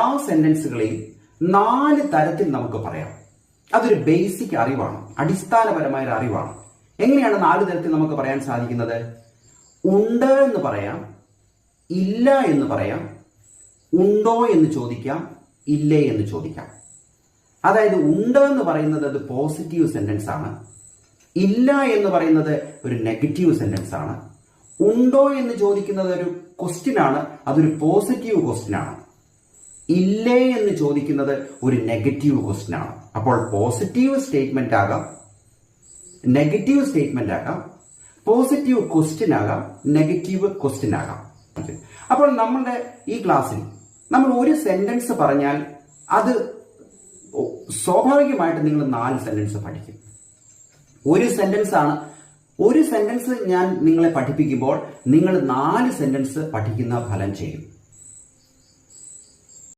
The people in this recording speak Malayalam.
ആ സെന്റൻസുകളെയും നാല് തരത്തിൽ നമുക്ക് പറയാം. അതൊരു ബേസിക് അറിവാണ്. അടിസ്ഥാനപരമായ ഒരു അറിവാണ്. എങ്ങനെയാണ് നാല് തരത്തിൽ നമുക്ക് പറയാൻ സാധിക്കുന്നത്? ഉണ്ട് എന്ന് പറയാം ഇല്ല എന്ന് പറയാം ഉണ്ടോ എന്ന് ചോദിക്കാം ഇല്ലേ എന്ന് ചോദിക്കാം. അതായത് ഉണ്ട് എന്ന് പറയുന്നത് അത് പോസിറ്റീവ് സെന്റൻസ് ആണ്. ഇല്ല എന്ന് പറയുന്നത് ഒരു നെഗറ്റീവ് സെന്റൻസ് ആണ്. ഉണ്ടോ എന്ന് ചോദിക്കുന്നത് ഒരു ക്വസ്റ്റ്യൻ ആണ്. അതൊരു പോസിറ്റീവ് ക്വസ്റ്റ്യൻ ആണ്. ഇല്ലേ എന്ന് ചോദിക്കുന്നത് ഒരു നെഗറ്റീവ് ക്വസ്റ്റ്യൻ ആണ്. അപ്പോൾ പോസിറ്റീവ് സ്റ്റേറ്റ്മെന്റ് ആകാം നെഗറ്റീവ് സ്റ്റേറ്റ്മെന്റ് ആകാം പോസിറ്റീവ് ക്വസ്റ്റ്യൻ ആകാം നെഗറ്റീവ് ക്വസ്റ്റ്യൻ ആകാം. അപ്പോൾ നമ്മളുടെ ഈ ക്ലാസ്സിൽ നമ്മൾ ഒരു സെന്റൻസ് പറഞ്ഞാൽ അത് സ്വാഭാവികമായിട്ട് നിങ്ങൾ നാല് സെന്റൻസ് പഠിക്കും. ഒരു സെന്റൻസ് ആണ്. ഒരു സെന്റൻസ് ഞാൻ നിങ്ങളെ പഠിപ്പിക്കുമ്പോൾ നിങ്ങൾ നാല് സെന്റൻസ് പഠിക്കുന്ന ഫലം ചെയ്യും.